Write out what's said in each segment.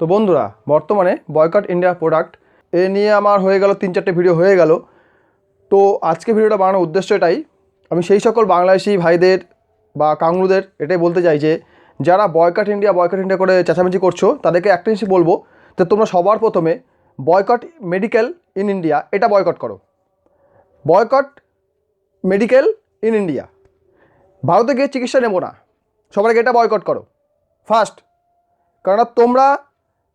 তো বন্ধুরা, বর্তমানে বয়কট ইন্ডিয়া প্রোডাক্ট এ নিয়ে আমার হয়ে গেল তিন চারটে ভিডিও হয়ে গেল। তো আজকে ভিডিওটা বানানোর উদ্দেশ্য এটাই। আমি সেই সকল বাংলাদেশি ভাইদের বা কাংরুদের এটাই বলতে চাই যে, যারা বয়কট ইন্ডিয়া বয়কট ইন্ডিয়া করে চেঁচামেচি করছ, তাদেরকে একটা জিনিস বলব যে, তোমরা সবার প্রথমে বয়কট মেডিকেল ইন ইন্ডিয়া এটা বয়কট করো। বয়কট মেডিকেল ইন ইন্ডিয়া ভারতে গিয়ে চিকিৎসা নেব না। সবাইকে এটা বয়কট করো। ফার্স্ট কারণ তোমরা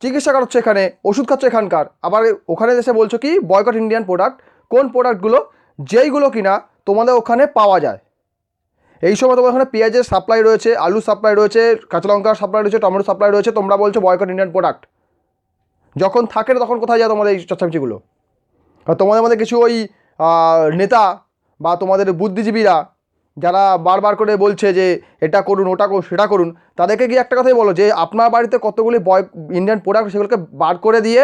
চিকিৎসা করাচ্ছ এখানে, ওষুধ খাচ্ছ এখানকার। আবার ওখানে এসে বলছো কি বয়কট ইন্ডিয়ান প্রোডাক্ট কোন প্রোডাক্টগুলো যেইগুলো কিনা তোমাদের ওখানে পাওয়া যায়। এই সময় তোমার ওখানে পেঁয়াজের সাপ্লাই রয়েছে আলু সাপ্লাই রয়েছে, কাঁচা লঙ্কার সাপ্লাই রয়েছে টমেটো সাপ্লাই রয়েছে, তোমরা বলছো বয়কট ইন্ডিয়ান প্রোডাক্ট যখন থাকে না তখন কোথায় যায় তোমাদের এই চচ্চামিচিগুলো আর তোমাদের মধ্যে কিছু ওই নেতা বা তোমাদের বুদ্ধিজীবীরা যারা বারবার করে বলছে যে এটা করুন, ওটা করুন, সেটা করুন, তাদেরকে গিয়ে একটা কথাই বলো যে আপনার বাড়িতে কতগুলি বয় ইন্ডিয়ান প্রোডাক্ট সেগুলোকে বার করে দিয়ে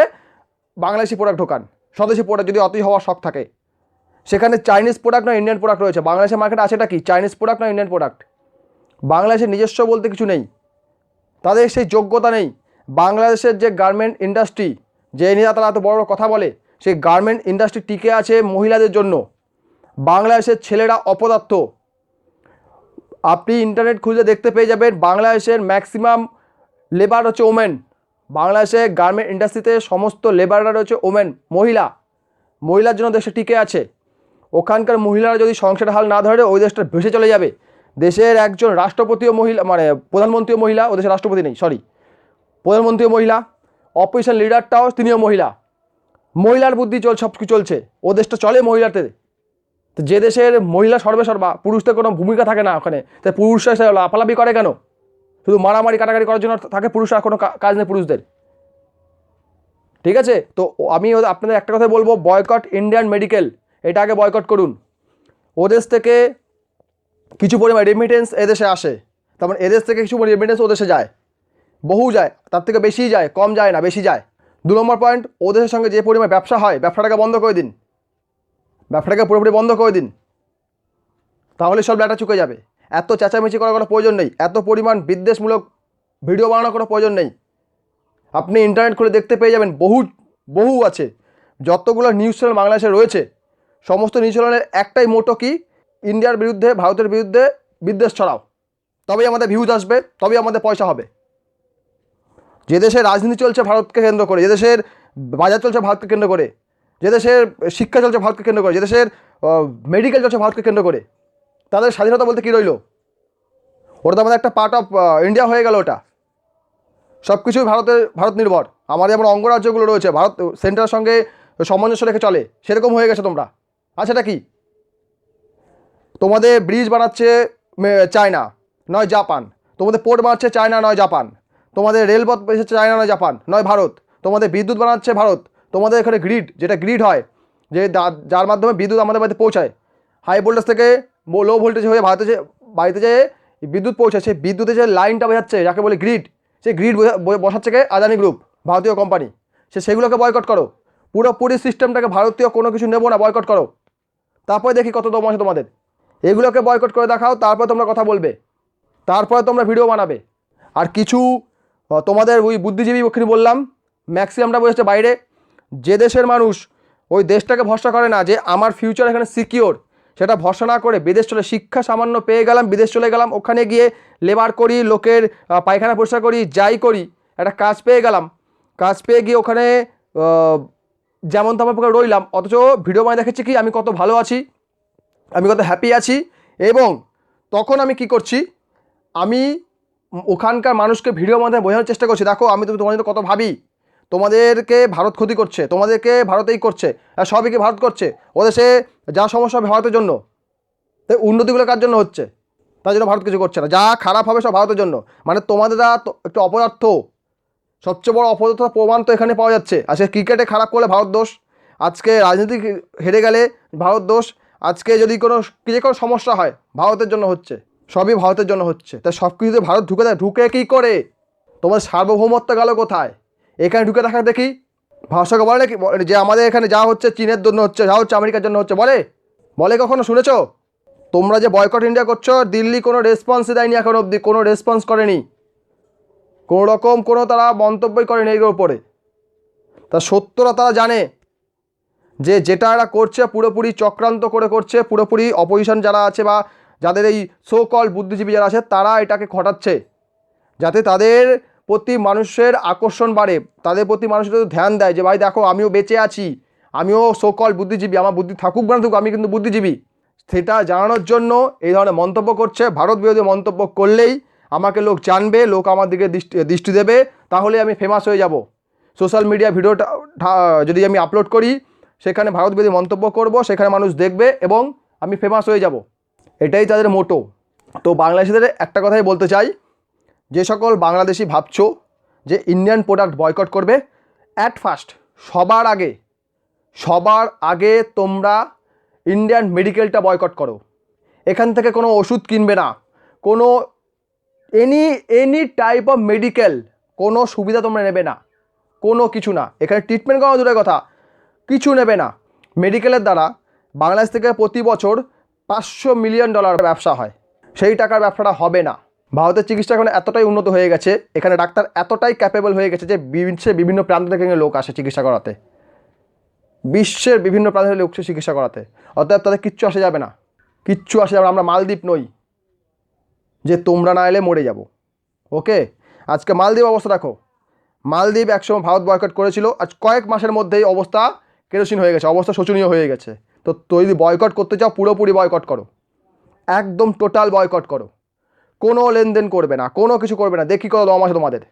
বাংলাদেশি প্রোডাক্ট ঢোকান। স্বদেশি প্রোডাক্ট যদি অতই হওয়ার শখ থাকে। সেখানে চাইনিজ প্রোডাক্ট না ইন্ডিয়ান প্রোডাক্ট রয়েছে। বাংলাদেশের মার্কেটে আছে এটা কি? চাইনিজ প্রোডাক্ট না ইন্ডিয়ান প্রোডাক্ট বাংলাদেশের নিজস্ব বলতে কিছু নেই। তাদের সেই যোগ্যতা নেই। বাংলাদেশের যে গার্মেন্ট ইন্ডাস্ট্রি যে নিয়ে তারা এত বড় বড় কথা বলে, সেই গার্মেন্ট ইন্ডাস্ট্রি টিকে আছে মহিলাদের জন্য। বাংলাদেশের ছেলেরা অপদার্থ। আপনি ইন্টারনেট খুঁজে দেখতে পেয়ে যাবেন বাংলাদেশের ম্যাক্সিমাম লেবার হচ্ছে ওমেন বাংলাদেশের গার্মেন্ট ইন্ডাস্ট্রিতে সমস্ত লেবাররা রয়েছে ওমেন মহিলা। মহিলার জন্য দেশে টিকে আছে। ওখানকার মহিলারা যদি সংসার হাল না ধরে, ওই দেশটা ভেসে চলে যাবে। দেশের একজন রাষ্ট্রপতিও মহিলা মানে প্রধানমন্ত্রীও মহিলা, ও দেশের রাষ্ট্রপতি নেই সরি প্রধানমন্ত্রীও মহিলা অপোজিশন লিডারটাও তিনিও মহিলা। মহিলার বুদ্ধি চল সব চলছে। ও দেশটা চলে মহিলাতে তো যে দেশের মহিলা সর্বে সর্বা, পুরুষদের কোনো ভূমিকা থাকে না ওখানে তাই পুরুষরা এসে লাফালাফি করে কেন? শুধু মারামারি কাটাকাটি করার জন্য থাকে পুরুষরা কোনো কাজ নেই পুরুষদের। ঠিক আছে? তো আমি আপনাদের একটা কথা বলব, বয়কট ইন্ডিয়ান মেডিকেল, এটা আগে বয়কট করুন। ও দেশ থেকে কিছু পরিমাণ রেমিটেন্স এদেশে আসে। তারপর এদেশ থেকে কিছু রেমিটেন্স ও দেশে যায়। বহু যায়, তার থেকে বেশি যায়, কম যায় না, বেশি যায়। দু নম্বর পয়েন্ট ও দেশের সঙ্গে যে পরিমাণ ব্যবসা হয়, ব্যবসাটাকে বন্ধ করে দিন। ব্যবসাটাকে পুরোপুরি বন্ধ করে দিন। তাহলে সব ডাটা চুকে যাবে। এত চেঁচামেচি করার কোনো প্রয়োজন নেই। এত পরিমাণ বিদ্বেষমূলক ভিডিও বানানোর কোনো প্রয়োজন নেই। আপনি ইন্টারনেট খুলে দেখতে পেয়ে যাবেন বহু বহু আছে। যতগুলো নিউজ চ্যানেল বাংলাদেশে রয়েছে, সমস্ত নিউজ চ্যানেলের একটাই মোটো কি? ইন্ডিয়ার বিরুদ্ধে, ভারতের বিরুদ্ধে বিদ্বেষ ছড়াও। তবেই আমাদের ভিউজ আসবে, তবেই আমাদের পয়সা হবে। যে দেশের রাজনীতি চলছে ভারতকে কেন্দ্র করে, যে দেশের বাজার চলছে ভারতকে কেন্দ্র করে যে দেশের শিক্ষা চলছে ভারতকে কেন্দ্র করে, যে দেশের মেডিকেল চলছে ভারতকে কেন্দ্র করে, তাদের স্বাধীনতা বলতে কী রইল? ওটা তো আমাদের একটা পার্ট অফ ইন্ডিয়া হয়ে গেল ওটা। সব কিছুই ভারতের, ভারত নির্ভর। আমাদের যেমন অঙ্গরাজ্যগুলো রয়েছে, ভারত সেন্টারের সঙ্গে সামঞ্জস্য রেখে চলে, সেরকম হয়ে গেছে তোমরা। আর সেটা কি? তোমাদের ব্রিজ বানাচ্ছে চায়না, নয় জাপান। তোমাদের পোর্ট বানাচ্ছে চায়না, নয় জাপান। তোমাদের রেলপথ চায়না, নয় জাপান, নয় ভারত। তোমাদের বিদ্যুৎ বানাচ্ছে ভারত। তোমাদের এখানে গ্রিড যেটা গ্রিড হয়, যে যার মাধ্যমে বিদ্যুৎ আমাদের বাড়িতে পৌঁছায়। হাই ভোল্টেজ থেকে লো ভোল্টেজ হয়ে ভারতে যে বাড়িতে যে বিদ্যুৎ পৌঁছায়, সেই বিদ্যুতের যে লাইনটা বোঝাচ্ছে যাকে বলে গ্রিড সেই গ্রিড বসাচ্ছে কে? আদানি গ্রুপ ভারতীয় কোম্পানি সে সেগুলোকে বয়কট করো। পুরোপুরি সিস্টেমটাকে ভারতীয় কোনো কিছু নেব না বয়কট করো। তারপরে দেখি কত দম আছে তোমাদের। এগুলোকে বয়কট করে দেখাও, তারপরে তোমরা কথা বলবে। তারপরে তোমরা ভিডিও বানাবে। আর কিছু তোমাদের ওই বুদ্ধিজীবী ওখানে বললাম ম্যাক্সিমামটা বসেছে বাইরে। যে দেশের মানুষ ওই দেশটাকে ভরসা করে না যে আমার ফিউচার এখানে সিকিওর সেটা ভরসা না করে বিদেশ চলে, শিক্ষা সামান্য পেয়ে গেলাম, বিদেশ চলে গেলাম, ওখানে গিয়ে লেবার করি, লোকের পায়খানা পরিষ্কার করি, যাই করি, একটা কাজ পেয়ে গেলাম। কাজ পেয়ে গিয়ে ওখানে যেমন তেমন প্রকার রইলাম, অথচ ভিডিও বানিয়ে দেখেছি কি, আমি কত ভালো আছি, আমি কত হ্যাপি আছি, এবং তখন আমি কি করছি, আমি ওখানকার মানুষকে ভিডিও মাধ্যমে বোঝানোর চেষ্টা করছি, দেখো, আমি তো তোমাদের কত ভাবি তোমাদেরকে ভারত ক্ষতি করছে, তোমাদেরকে ভারতেই করছে, আর ভারত করছে? ওদেশে যা সমস্যা হবে ভারতের জন্য। তাই উন্নতিগুলো কার জন্য হচ্ছে? তার জন্য ভারত কিছু করছে না। যা খারাপ হবে সব ভারতের জন্য। মানে তোমাদের একটু অপদার্থ। সবচেয়ে বড় অপদার্থ প্রমাণ তো এখানে পাওয়া যাচ্ছে। আজকে ক্রিকেটে খারাপ করলে ভারত দোষ। আজকে রাজনীতি হেরে গেলে ভারত দোষ। আজকে যদি কোনো যে কোনো সমস্যা হয়, ভারতের জন্য হচ্ছে। সবই ভারতের জন্য হচ্ছে। তাই সব কিছুতে ভারত ঢুকে দেয় ঢুকে কী করে? তোমার সার্বভৌমত্ব গেল কোথায়? এখানে ঢুকে দেখা দেখি। ভাষাকে বলে বলে যে আমাদের এখানে যা হচ্ছে চীনের জন্য হচ্ছে, যা হচ্ছে আমেরিকার জন্য হচ্ছে, বলে? বলে কখনো শুনেছ? তোমরা যে বয়কট ইন্ডিয়া করছ, দিল্লি কোনো রেসপন্সই দেয়নি এখন অবধি, কোনো রেসপন্স করেনি। কোনো রকম কোনো তারা মন্তব্যই করেনি এর উপরে। তা সত্যরা তারা জানে যে যেটা এরা করছে পুরোপুরি চক্রান্ত করে করছে, পুরোপুরি অপোজিশন যারা আছে বা যাদের এই সো কল বুদ্ধিজীবী যারা আছে, তারা এটাকে ঘটাচ্ছে। যাতে তাদের প্রতি মানুষের আকর্ষণ বাড়ে। তাদের প্রতি মানুষের ধ্যান দেয় যে, ভাই দেখো, আমিও বেঁচে আছি। আমিও সো কল বুদ্ধিজীবী। আমার বুদ্ধি থাকুক না থাকুক, আমি কিন্তু বুদ্ধিজীবী। সেটা জানানোর জন্য এই ধরনের মন্তব্য করছে। ভারত বিরোধী মন্তব্য করলেই আমাকে লোক জানবে, লোক আমার দিকে দৃষ্টি দৃষ্টি দেবে, তাহলে আমি ফেমাস হয়ে যাব। সোশ্যাল মিডিয়া ভিডিওটা যদি আমি আপলোড করি, সেখানে ভারত বিরোধী মন্তব্য করব, সেখানে মানুষ দেখবে এবং আমি ফেমাস হয়ে যাব। এটাই তাদের মোটো তো বাংলাদেশিদের একটা কথাই বলতে চাই যে সকল বাংলাদেশি ভাবছ যে ইন্ডিয়ান প্রোডাক্ট বয়কট করবে অ্যাট ফার্স্ট সবার আগে সবার আগে তোমরা ইন্ডিয়ান মেডিকেলটা বয়কট করো। এখান থেকে কোনো ওষুধ কিনবে না। কোনো any any type of medical কোনো সুবিধা তোমরা নেবে না। কোনো কিছু না। এখানে ট্রিটমেন্ট করা দূরের কথা। কিছু নেবে না। মেডিকেলের দ্বারা বাংলাদেশ থেকে প্রতি বছর পাঁচশো মিলিয়ন ডলার ব্যবসা হয়। সেই টাকার ব্যবসাটা হবে না। ভারতের চিকিৎসা এখন এতটাই উন্নত হয়ে গেছে, এখানে ডাক্তার এতটাই ক্যাপেবল হয়ে গেছে যে বিশ্বের বিভিন্ন প্রান্ত থেকে লোক আসে চিকিৎসা করাতে। বিশ্বের বিভিন্ন প্রান্ত থেকে লোক চিকিৎসা করাতে। অতএব তাদের কিচ্ছু আসে যাবে না। কিচ্ছু আসে যাবে আমরা মালদ্বীপ নই, যে তোমরা না এলে মরে যাব। ওকে আজকে মালদ্বীপ অবস্থা দেখো। মালদ্বীপ একসময় ভারত বয়কট করেছিল, আজ কয়েক মাসের মধ্যেই অবস্থা কেরোসিন হয়ে গেছে, অবস্থা শোচনীয় হয়ে গেছে। তো তো যদি বয়কট করতে চাও, পুরোপুরি বয়কট করো। একদম টোটাল বয়কট করো। কোনো লেনদেন করবে না, কোনো কিছু করবে না। দেখি কত দম আছে তোমাদের।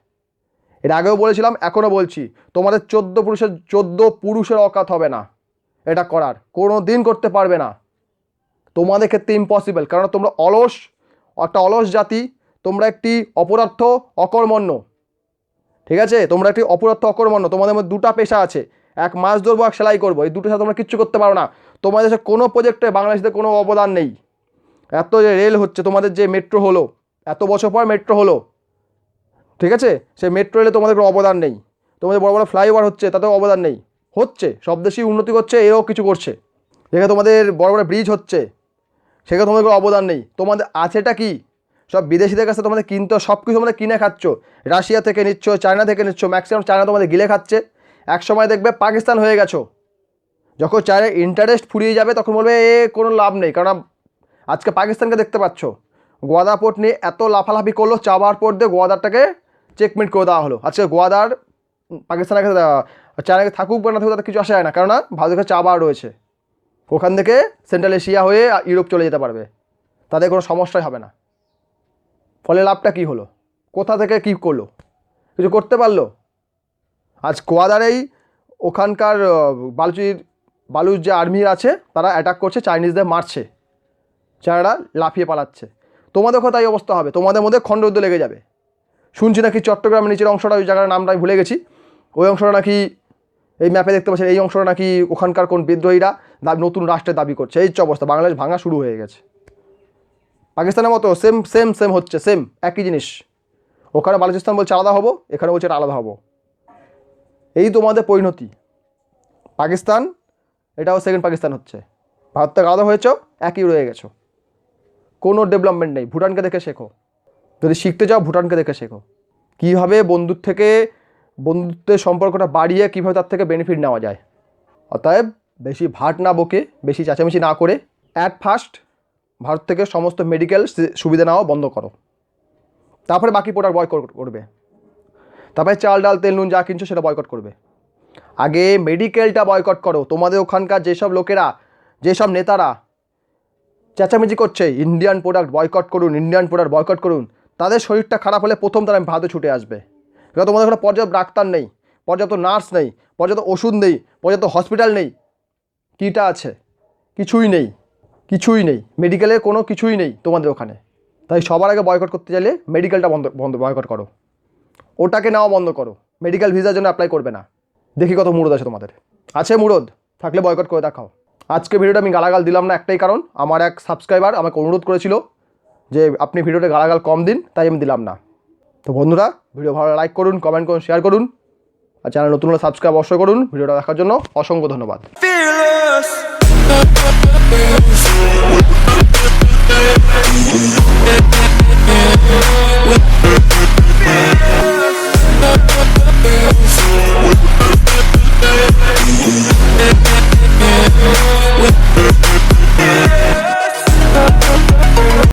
এর আগেও বলেছিলাম, এখনও বলছি, তোমাদের চোদ্দ পুরুষের চোদ্দ পুরুষের অকাত হবে না। এটা করার, কোনো দিন করতে পারবে না। তোমাদের ক্ষেত্রে ইম্পসিবল কারণ তোমরা অলস, একটা অলস জাতি, তোমরা একটি অপরার্থ অকর্মণ্য। ঠিক আছে? তোমরা একটি অপরার্থ অকর্মণ্য। তোমাদের মধ্যে দুটা পেশা আছে। এক মাছ ধরবো, এক সেলাই করব। এই দুটো সাথে তোমরা কিচ্ছু করতে পারো না। তোমাদের কোনো প্রজেক্টে বাংলাদেশে কোনো অবদান নেই। এত যে রেল হচ্ছে, তোমাদের যে মেট্রো হলো এত বছর পর মেট্রো হলো। ঠিক আছে? সে মেট্রো এলে তোমাদের কোনো অবদান নেই। তোমাদের বড় বড় ফ্লাইওভার হচ্ছে, তাতেও অবদান নেই। হচ্ছে, সব দেশেই উন্নতি করছে, এও কিছু করছে। যেখানে তোমাদের বড় বড় ব্রিজ হচ্ছে। সেখানে তোমাদের কোনো অবদান নেই। তোমাদের আছেটা কি? সব বিদেশিদের কাছে তোমাদের কিনতে সব কিছু তোমাদের কিনে খাচ্ছ। রাশিয়া থেকে নিচ্ছ, চায়না থেকে নিচ্ছ ম্যাক্সিমাম চায়না তোমাদের গিলে খাচ্ছে। এক সময় দেখবে পাকিস্তান হয়ে গেছো। যখন চায়না ইন্টারেস্ট ফুরিয়ে যাবে, তখন বলবে, এ, কোনো লাভ নেই। কারণ আজকে পাকিস্তানকে দেখতে পাচ্ছ। গোয়াদা পোর্ট নিয়ে এত লাফালাফি করল চাবার পোর্ট দিয়ে গোয়াদারটাকে চেকমেট করে দেওয়া হলো। আজকে গোয়াদার পাকিস্তানের কাছে চায়নাকে থাকুক বা না থাকুক, তাতে কিছু আসে যায় না। কেননা ভারতের কাছে চাবার রয়েছে। ওখান থেকে সেন্ট্রাল এশিয়া হয়ে ইউরোপ চলে যেতে পারবে। তাদের কোনো সমস্যাই হবে না। ফলে লাভটা কি হলো? কোথা থেকে কি করল? কিছু করতে পারল? আজ কোয়াদারেই ওখানকার বালুচির, বালুর যে আর্মি আছে, তারা অ্যাটাক করছে চাইনিজদের মারছে। চায়নারা লাফিয়ে পালাচ্ছে। তোমাদের তাই অবস্থা হবে, তোমাদের মধ্যে খণ্ডযুদ্ধ লেগে যাবে। শুনছি নাকি চট্টগ্রামের নিচের অংশটা, ওই জায়গার নামটা ভুলে গেছি। ওই অংশটা নাকি, এই ম্যাপে দেখতে পাচ্ছেন, এই অংশটা নাকি ওখানকার কোন বিদ্রোহীরা নতুন রাষ্ট্রের দাবি করছে। এই অবস্থা, বাংলাদেশ ভাঙা শুরু হয়ে গেছে। পাকিস্তানের মতো সেম সেম সেম হচ্ছে সেম একই জিনিস। ওখানে বালুচিস্তান বলছে আলাদা হব, এখানে বলছে আলাদা হব। এই তোমাদের পরিণতি। পাকিস্তান, এটাও সেকেন্ড পাকিস্তান হচ্ছে। ভারত থেকে আলাদা হয়েছ, একই রয়ে গেছো। কোনো ডেভেলপমেন্ট নেই, ভুটানকে দেখে শেখো। যদি শিখতে চাও, ভুটানকে দেখে শেখো। কীভাবে বন্ধুর থেকে, বন্ধুত্বের সম্পর্কটা বাড়িয়ে কীভাবে তার থেকে বেনিফিট নেওয়া যায়। অতএব বেশি ভাট না বকে, বেশি চাচামেচি না করে অ্যাট ফার্স্ট ভারত থেকে সমস্ত মেডিকেল সুবিধা নেওয়া বন্ধ করো। তারপরে বাকি প্রোডাক্ট বয়কট করবে। তারপরে চাল, ডাল, তেল, নুন যা কিনছো সেটা বয়কট করবে। আগে মেডিকেলটা বয়কট করো। তোমাদের ওখানকার যেসব লোকেরা, যেসব নেতারা চেঁচামেচি করছে ইন্ডিয়ান প্রোডাক্ট বয়কট করুন ইন্ডিয়ান প্রোডাক্ট বয়কট করুন। তাদের শরীরটা খারাপ হলে প্রথম তারা ভারতে ছুটে আসবে। কারণ তোমাদের ওখানে পর্যাপ্ত ডাক্তার নেই, পর্যাপ্ত নার্স নেই, পর্যাপ্ত ওষুধ নেই, পর্যাপ্ত হসপিটাল নেই। কীটা আছে? কিছুই নেই কিছুই নেই। মেডিকেলে কোনো কিছুই নেই তোমাদের ওখানে। তাই সবার আগে বয়কট করতে চাইলে মেডিকেলটা বন্ধ বন্ধ বয়কট করো। ওটাকে নেওয়া বন্ধ করো। মেডিকেল ভিসার জন্য অ্যাপ্লাই করবে না। দেখি কত মুরদ আছে তোমাদের। আছে মুরদ, থাকলে বয়কট করে দেখাও। আজকে ভিডিওটা আমি গালাগাল দিলাম না একটাই কারণ, আমার এক সাবস্ক্রাইবার আমাকে অনুরোধ করেছিল যে আপনি ভিডিওতে গালাগাল কম দিন, তাই আমি দিলাম না। তো বন্ধুরা, ভিডিও ভালো লাইক করুন কমেন্ট করুন শেয়ার করুন, আর চ্যানেল নতুন হলে সাবস্ক্রাইব অবশ্যই করুন, ভিডিওটা দেখার জন্য অসংখ্য ধন্যবাদ।